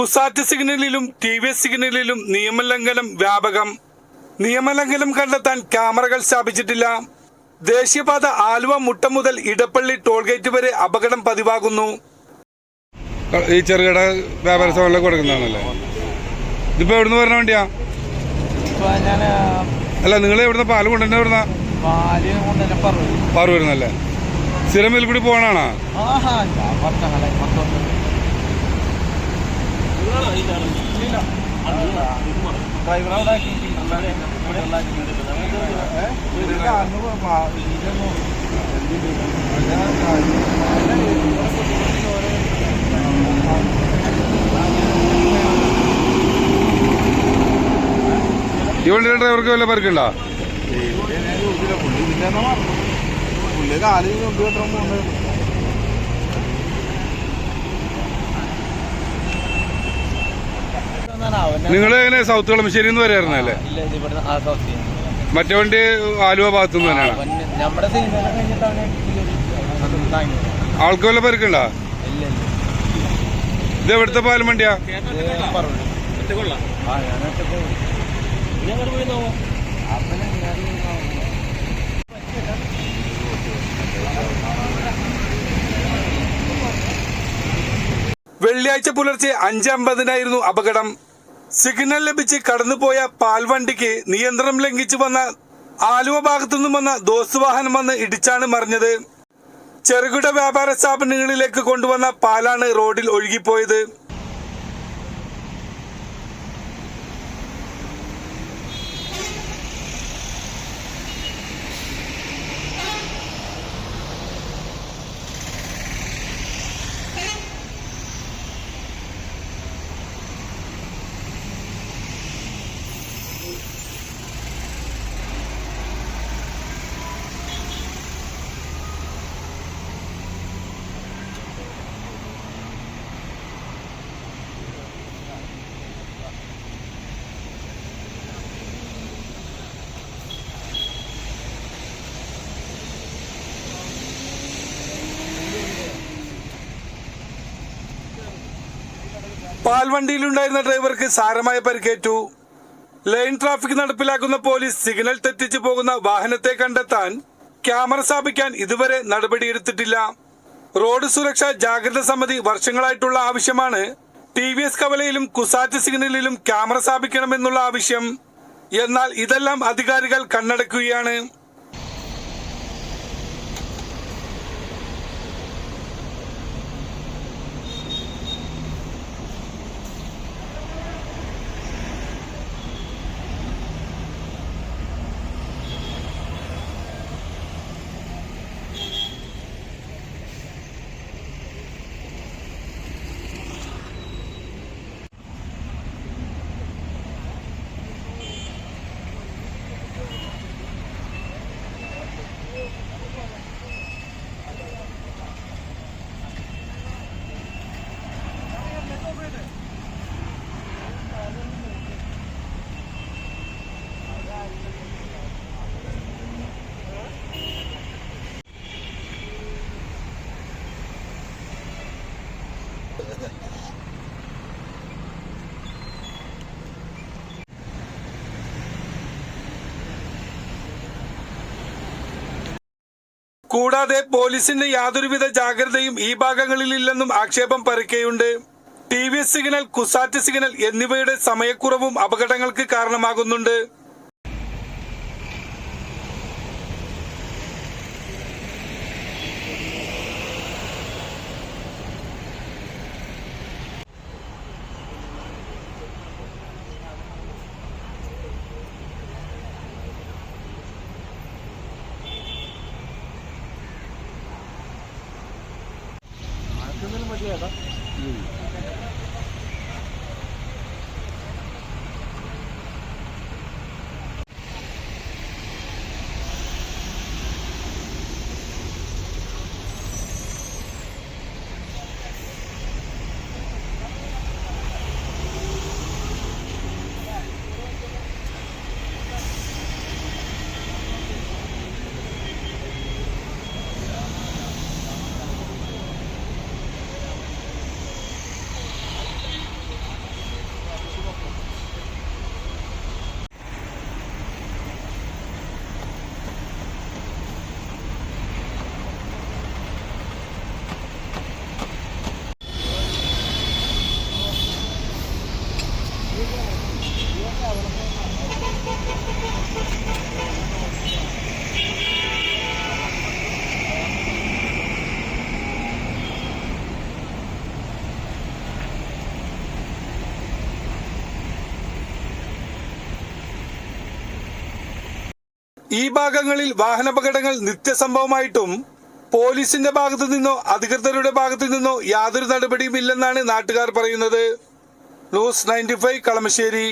കുസാറ്റ് സിഗ്നലിലും T V S സിഗ്നലിലും നിയമലംഘനം വ്യാപകം. നിയമലംഘനം കണ്ടെത്താൻ ക്യാമറകൾ സ്ഥാപിച്ചിട്ടില്ല. ദേശീയപാത ആലുവ മുട്ട മുതൽ ഇടപ്പള്ളി ടോൾഗേറ്റ് വരെ അപകടം പതിവാകുന്നു. ഈ ചെറുകിട വ്യാപാര സ്ഥാപനങ്ങളിലേക്ക് കൊടുക്കുന്നതാണല്ലേ? ഇതിപ്പോ എവിടുന്ന് പറഞ്ഞ വണ്ടിയാ? അല്ല നിങ്ങൾ എവിടുന്ന പാൽ എവിടുന്ന? കൊണ്ടുതന്നെ പറഞ്ഞു പാറു വരുന്നല്ലേ സ്ഥിരം ഇതിൽ കൂടി പോകണാണോ വണ്ടിയുടെ ഡ്രൈവർക്ക് വല്ല പരിക്കുണ്ടോ പുള്ളി. കാലിൽ കൊണ്ട് നിങ്ങൾ എങ്ങനെ സൗത്ത് കളമശ്ശേരി വരായിരുന്നല്ലേ മറ്റേ വണ്ടി ആലുവ ഭാഗത്തു നിന്ന് തന്നെയാണ്? ആൾക്ക് വല്ല ഇല്ല ഇത് എവിടുത്തെ പാലം വണ്ടിയാ? വെള്ളിയാഴ്ച പുലർച്ചെ അഞ്ചമ്പതിനായിരുന്നു അപകടം. സിഗ്നൽ ലഭിച്ച് കടന്നുപോയ പാൽവണ്ടിക്ക് നിയന്ത്രണം ലംഘിച്ചു വന്ന ആലുവ ഭാഗത്തു നിന്നും വന്ന ദോസ് വാഹനം വന്ന് ഇടിച്ചാണ് മറിഞ്ഞത്. ചെറുകിട വ്യാപാര സ്ഥാപനങ്ങളിലേക്ക് കൊണ്ടുവന്ന പാലാണ് റോഡിൽ ഒഴുകിപ്പോയത്. പാൽവണ്ടിയിലുണ്ടായിരുന്ന ഡ്രൈവർക്ക് സാരമായ പരിക്കേറ്റു. ലൈൻ ട്രാഫിക് നടപ്പിലാക്കുന്ന പോലീസ് സിഗ്നൽ തെറ്റിച്ചു പോകുന്ന വാഹനത്തെ കണ്ടെത്താൻ ക്യാമറ സ്ഥാപിക്കാൻ ഇതുവരെ നടപടിയെടുത്തിട്ടില്ല. റോഡ് സുരക്ഷാ ജാഗ്രത സമിതി വർഷങ്ങളായിട്ടുള്ള ആവശ്യമാണ് ടി വി എസ് കവലയിലും കുസാറ്റ് സിഗ്നലിലും ക്യാമറ സ്ഥാപിക്കണമെന്നുള്ള ആവശ്യം. എന്നാൽ ഇതെല്ലാം അധികാരികൾ കണ്ണടക്കുകയാണ്. കൂടാതെ പോലീസിന്റെ യാതൊരുവിധ ജാഗ്രതയും ഈ ഭാഗങ്ങളിലില്ലെന്നും ആക്ഷേപം പരക്കെയുണ്ട്. ടി സിഗ്നൽ കുസാറ്റ് സിഗ്നൽ എന്നിവയുടെ സമയക്കുറവും അപകടങ്ങൾക്ക് കാരണമാകുന്നുണ്ട്. Şuraya bak. ഈ ഭാഗങ്ങളിൽ വാഹനാപകടങ്ങൾ നിത്യസംഭവമായിട്ടും പോലീസിന്റെ ഭാഗത്തു നിന്നോ അധികൃതരുടെ ഭാഗത്തു നിന്നോ യാതൊരു നടപടിയും ഇല്ലെന്നാണ് നാട്ടുകാർ പറയുന്നത്. News ninety five Kalamassery.